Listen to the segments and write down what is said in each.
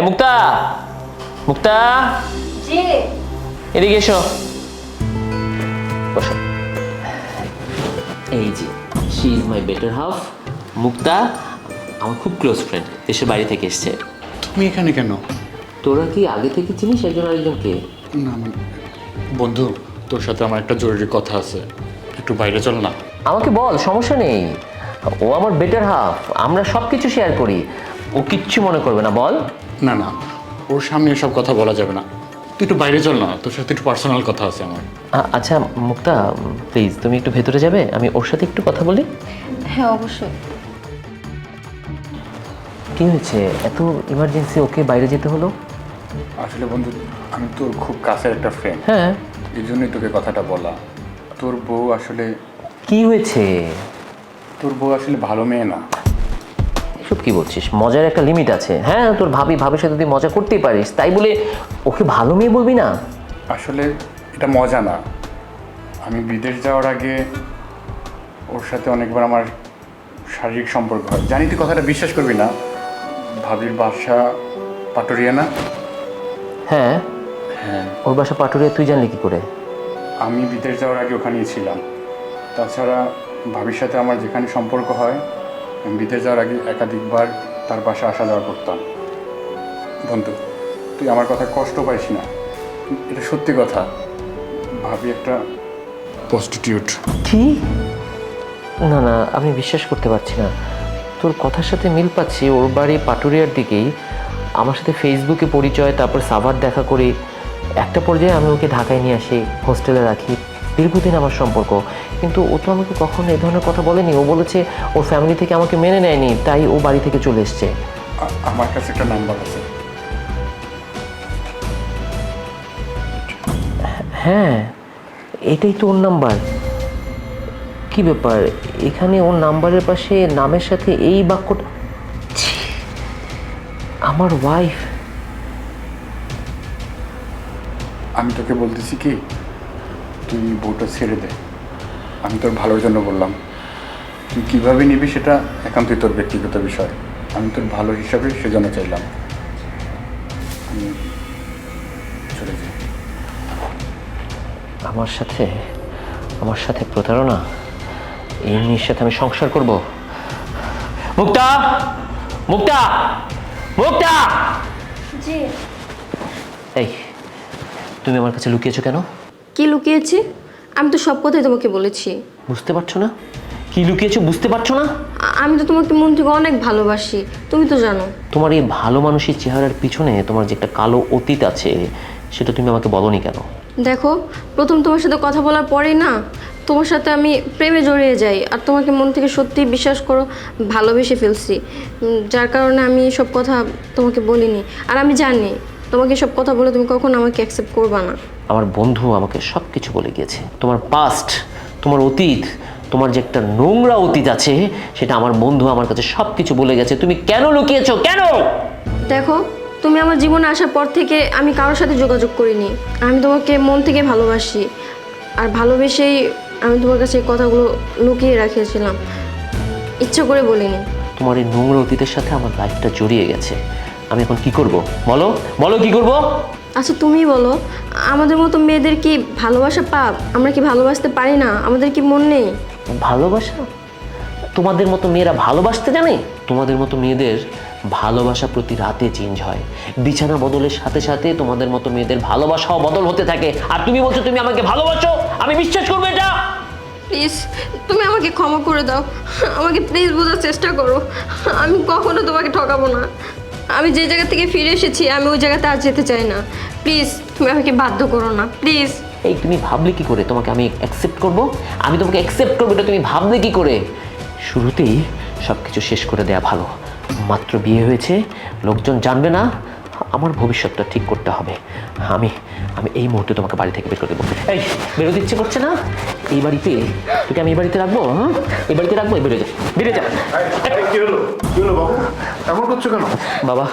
এই মুক্তা মুক্তা। জি। এদিকে এসো। বসো। এই যে she is my better half Mukta আমার খুব ক্লোজ ফ্রেন্ড দেশের বাইরে থেকে এসছে। তুমি এখানে কেন? তোরা কি আগে থেকে চিনিস একজন আরেকজনকে? না মানে বন্ধু তোর সাথে আমার একটা জরুরি কথা আছে। একটু বাইরে চল না। আমাকে বল সমস্যা নেই। ও আমার বেটার হাফ আমরা সব কিছু শেয়ার করি। ও কিচ্ছু মনে করবে না বল। না না। ওর সামনে এসব কথা বলা যাবে না। তুই একটু বাইরে চল না তোর সাথে একটু পার্সোনাল কথা আছে আমার। আ- আচ্ছা মুক্তা প্লিজ তুমি একটু ভেতরে যাবে? আমি ওর সাথে একটু কথা বলি। হ্যাঁ অবশ্যই। কি হয়েছে? এত ইমার্জেন্সি ওকে বাইরে যেতে হলো? আসলে বন্ধু আমি তোর খুব কাছের একটা ফ্রেন্ড হ্যাঁ। এই জন্যই তোকে কথাটা বলা। তোর বউ আসলে কি হয়েছে? তোর বউ আসলে ভালো মেয়ে না। এসব কি বলছিস? মজার একটা লিমিট আছে। হ্যাঁ তোর ভাবি ভাবির সাথে তুই মজা করতেই পারিস। তাই বলে ওকে ভালো মেয়ে বলবি না? আসলে এটা মজা না। আমি বিদেশ যাওয়ার আগে ওর সাথে অনেকবার আমার শারীরিক সম্পর্ক হয়। জানি তুই কথাটা বিশ্বাস করবি না। ভাবির বাসা পাটুরিয়া না? হ্যাঁ। হ্যাঁ। ওর বাসা পাটুরিয়া তুই জানলি কি করে? আমি বিদেশ যাওয়ার আগে ওখানেই ছিলাম। তাছাড়া ভাবির সাথে আমার যেখানে সম্পর্ক হয় বিদেশ যাওয়ার আগে একাধিকবার তার বাসা আসা যাওয়া করতাম। বন্ধু, তুই আমার কথা কষ্ট পাইস না। এটা সত্যি কথা। ভাবি একটা প্রস্টিটিউট কি? না না, আমি বিশ্বাস করতে পারছি না। তোর কথার সাথে মিল পাচ্ছি ওর বাড়ি পাটুরিয়ার দিকেই। আমার সাথে ফেসবুকে পরিচয়, তারপর সাভার দেখা করি একটা পর্যায়ে আমি ওকে ঢাকায় নিয়ে আসি হোস্টেলে রাখি। দীর্ঘদিন আমার সম্পর্ক। কিন্তু ও তো আমাকে কখনো এই ধরনের কথা বলেনি। ও বলেছে ওর ফ্যামিলি থেকে আমাকে মেনে নেয়নি তাই ও বাড়ি থেকে চলে এসছে। আমার কাছে একটা নাম্বার আছে। হ্যাঁ এটাই তো ওর নাম্বার কি ব্যাপার? এখানে ওর নাম্বারের পাশে নামের সাথে এই বাক্যটা! আমার ওয়াইফ আমি তোকে বলতেছি কি তুই বউটা ছেড়ে দে। আমি তোর ভালোর জন্য বললাম। তুই কীভাবে নিবি সেটা একান্তই তোর ব্যক্তিগত বিষয়। আমি তোর ভালো হিসাবে সেজন্য চাইলাম। আমি চলে যাই। আমার সাথে আমার সাথে প্রতারণা এই মেয়ের সাথে আমি সংসার করব। মুক্তা! মুক্তা! মুক্তা! জি। এই তুমি আমার কাছে লুকিয়েছো কেন? কি লুকিয়েছি? আমি তো সব কথাই তোমাকে বলেছি। বুঝতে পারছ না? কি লুকিয়েছো বুঝতে পারছ না? আ- আমি তো তোমাকে মন থেকে অনেক ভালোবাসি। তুমি তো জানো। তোমার এই ভালো মানুষের চেহারার পিছনে তোমার যে একটা কালো অতীত আছে সেটা তুমি আমাকে বলনি কেন? দেখো প্রথম তোমার সাথে কথা বলার পরেই না তোমার সাথে আমি প্রেমে জড়িয়ে যাই আর তোমাকে মন থেকে সত্যি বিশ্বাস করো ভালোবেসে ফেলছি। উম, যার কারণে আমি সব কথা তোমাকে বলিনি। আর আমি জানি তোমাকে সব কথা বলে তুমি কখনো আমাকে অ্যাকসেপ্ট করবা না। আমার বন্ধু আমাকে সব কিছু বলে গিয়েছে। তোমার পাস্ট তোমার অতীত তোমার যে একটা নোংরা অতীত আছে সেটা আমার বন্ধু আমার কাছে সব কিছু বলে গেছে। তুমি কেন লুকিয়েছো? কেন? দেখো তুমি আমার জীবনে আসার পর থেকে আমি কারোর সাথে যোগাযোগ করিনি। আমি তোমাকে মন থেকে ভালোবাসি। আর ভালোবেসেই আমি তোমার কাছে এই কথাগুলো লুকিয়ে রাখিয়েছিলাম ইচ্ছা করে বলিনি। তোমার এই নোংরা অতীতের সাথে আমার লাইফটা জড়িয়ে গেছে। আমি এখন কি করব? বলো? বলো কি করব? আচ্ছা তুমি বলো। আমাদের মতো মেয়েদের কি ভালোবাসা পাপ? আমরা কি ভালোবাসতে পারি না? আমাদের কি মন নেই? ভালোবাসা? তোমাদের মতো মেয়েরা ভালোবাসতে জানে? তোমাদের মতো মেয়েদের ভালোবাসা প্রতি রাতে চেঞ্জ হয়। বিছানা বদলের সাথে সাথে তোমাদের মতো মেয়েদের ভালোবাসাও বদল হতে থাকে। আর তুমি বলছো তুমি আমাকে ভালোবাসো? আমি বিশ্বাস করব এটা? প্লিজ তুমি আমাকে ক্ষমা করে দাও। আমাকে প্লিজ বোঝার চেষ্টা করো। আমি কখনো তোমাকে ঠকাবো না। আমি যে জায়গা থেকে ফিরে এসেছি, আমি ওই জায়গাতে আর যেতে চাই না। প্লিজ, তুমি আমাকে বাধ্য করো না, প্লিজ। এই, তুমি ভাবলে কি করে? তোমাকে আমি অ্যাকসেপ্ট করব? আমি তোমাকে অ্যাকসেপ্ট করব, এটা তুমি ভাবলে কি করে? শুরুতেই সব কিছু শেষ করে দেয়া ভালো। মাত্র বিয়ে হয়েছে, লোকজন জানবে না আমার ভবিষ্যৎটা ঠিক করতে হবে। আমি আমি এই মুহূর্তে তোমাকে বাড়ি থেকে বের করে দেবো। এই বেরোতে ইচ্ছে করছে না? এই বাড়িতে? তোকে আমি এই বাড়িতে রাখব হ্যাঁ এই বাড়িতে রাখব এই বেরো যা। বেরো যা কি হলো? কি হলো বাবু? এমন করছ কেন? বাবা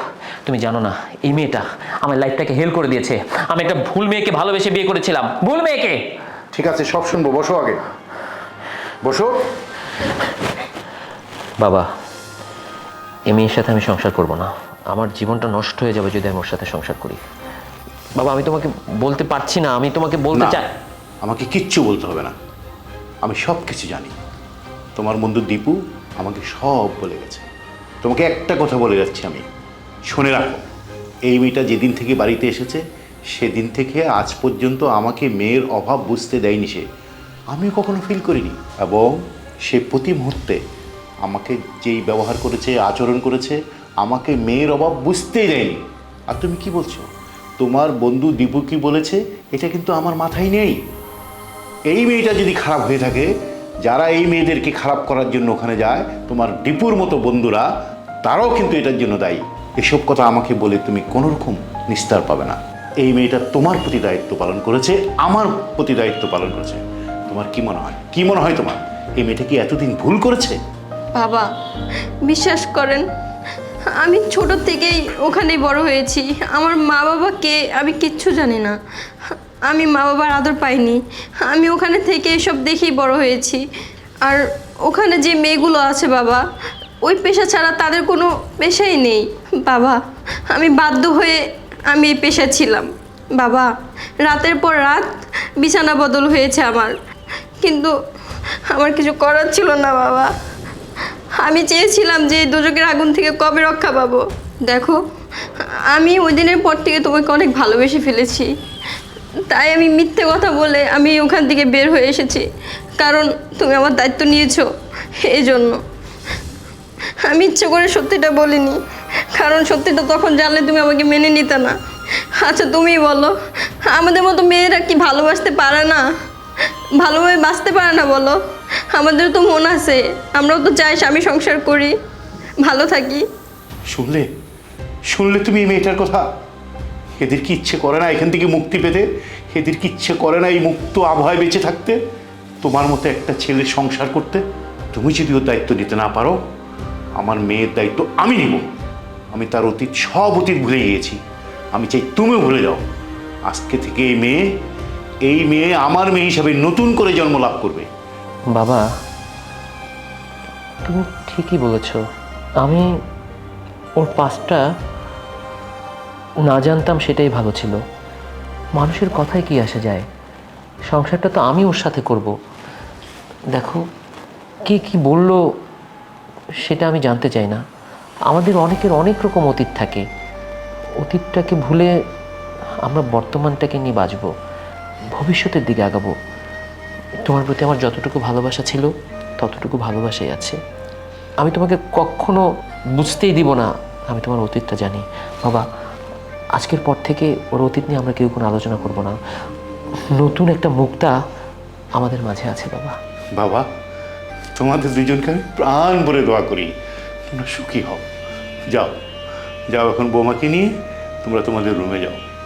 তুমি জানো না এই মেয়েটা আমার লাইফটাকে হেল করে দিয়েছে। আমি একটা ভুল মেয়েকে ভালোবেসে বিয়ে করেছিলাম। ভুল মেয়েকে! ঠিক আছে সব শুনব বসো আগে। বসো। বাবা এই মেয়ের সাথে আমি সংসার করব না। আমার জীবনটা নষ্ট হয়ে যাবে যদি আমি ওর সাথে সংসার করি। বাবা আমি তোমাকে বলতে পারছি না আমি তোমাকে বলতে না, চাই। আমাকে কিচ্ছু বলতে হবে না। আমি সব কিছু জানি। তোমার বন্ধু দীপু আমাকে সব বলে গেছে। তোমাকে একটা কথা বলে যাচ্ছি আমি। শুনে রাখো এই মেয়েটা যেদিন থেকে বাড়িতে এসেছে সেদিন থেকে আজ পর্যন্ত আমাকে মেয়ের অভাব বুঝতে দেয়নি সে। আমিও কখনো ফিল করিনি। এবং সে প্রতি মুহূর্তে আমাকে যেই ব্যবহার করেছে আচরণ করেছে আমাকে মেয়ের অভাব বুঝতেই দেয়নি। আর তুমি কি বলছো? তোমার বন্ধু দীপু কি বলেছে? এটা কিন্তু আমার মাথায় নেই। এই মেয়েটা যদি খারাপ হয়ে থাকে, যারা এই মেয়েদেরকে খারাপ করার জন্য ওখানে যায়, তোমার ডিপুর মতো বন্ধুরা, তারাও কিন্তু এটার জন্য দায়ী। এসব কথা আমাকে বলে তুমি কোনোরকম নিস্তার পাবে না। এই মেয়েটা তোমার প্রতি দায়িত্ব পালন করেছে, আমার প্রতি দায়িত্ব পালন করেছে। তোমার কি মনে হয়? কি মনে হয় তোমার? এই মেয়েটা কি এতদিন ভুল করেছে? বাবা, বিশ্বাস করেন আমি ছোট থেকেই ওখানেই বড় হয়েছি। আমার মা বাবাকে আমি কিচ্ছু জানি না। আমি মা বাবার আদর পাইনি। আমি ওখানে থেকে এসব দেখেই বড় হয়েছি। আর ওখানে যে মেয়েগুলো আছে বাবা, ওই পেশা ছাড়া তাদের কোনো পেশাই নেই। বাবা, আমি বাধ্য হয়ে আমি এই পেশা ছিলাম। বাবা, রাতের পর রাত বিছানা বদল হয়েছে আমার। কিন্তু আমার কিছু করার ছিল না বাবা। আমি চেয়েছিলাম যে দুজকের আগুন থেকে কবে রক্ষা পাবো। দেখো, আমি ওই দিনের পর থেকে তোমাকে অনেক ভালোবেসে ফেলেছি। তাই আমি মিথ্যে কথা বলে আমি ওখান থেকে বের হয়ে এসেছি। কারণ তুমি আমার দায়িত্ব নিয়েছো এই জন্য। আমি ইচ্ছে করে সত্যিটা বলিনি। কারণ সত্যিটা তখন জানলে তুমি আমাকে মেনে নিতে না। আচ্ছা তুমি বলো, আমাদের মতো মেয়েরা কি ভালোবাসতে পারে না? ভালোভাবে বাঁচতে পারে না বলো। আমাদের তো মন আছে, আমরাও তো চাই স্বামী সংসার করি। ভালো থাকি। শুনলে? শুনলে তুমি এই মেয়েটার কথা? এদের কি ইচ্ছে করে না এখান থেকে মুক্তি পেতে? এদের কি ইচ্ছে করে না এই মুক্ত আবহাওয়ায় বেঁচে থাকতে? তোমার মতো একটা ছেলে সংসার করতে? তুমি যদি ওর দায়িত্ব নিতে না পারো, আমার মেয়ের দায়িত্ব আমি নিব। আমি তার অতীত সব অতীত ভুলে গিয়েছি। আমি চাই তুমিও ভুলে যাও। আজকে থেকে এই মেয়ে এই মেয়ে আমার মেয়ে হিসাবে নতুন করে জন্ম লাভ করবে। বাবা, তুমি ঠিকই বলেছ। আমি ওর পাসটা না জানতাম সেটাই ভালো ছিল। মানুষের কথায় কি আসা যায়? সংসারটা তো আমি ওর সাথে করব। দেখো, কে কি বলল সেটা আমি জানতে চাই না। আমাদের অনেকের অনেক রকম অতীত থাকে। অতীতটাকে ভুলে আমরা বর্তমানটাকে নিয়ে বাঁচবো। ভবিষ্যতের দিকে আগাবো। তোমার প্রতি আমার যতটুকু ভালোবাসা ছিল, ততটুকু ভালোবাসাই আছে। আমি তোমাকে কখনো বুঝতেই দিব না, আমি তোমার অতীতটা জানি। বাবা, আজকের পর থেকে ওর অতীত নিয়ে আমরা কেউ কোনো আলোচনা করব না। নতুন একটা মুক্তা আমাদের মাঝে আছে, বাবা। বাবা, তোমাদের দুজনকে আমি প্রাণ ভরে দোয়া করি। তোমরা সুখী হও। যাও যাও এখন বৌমাকে নিয়ে তোমরা তোমাদের রুমে যাও।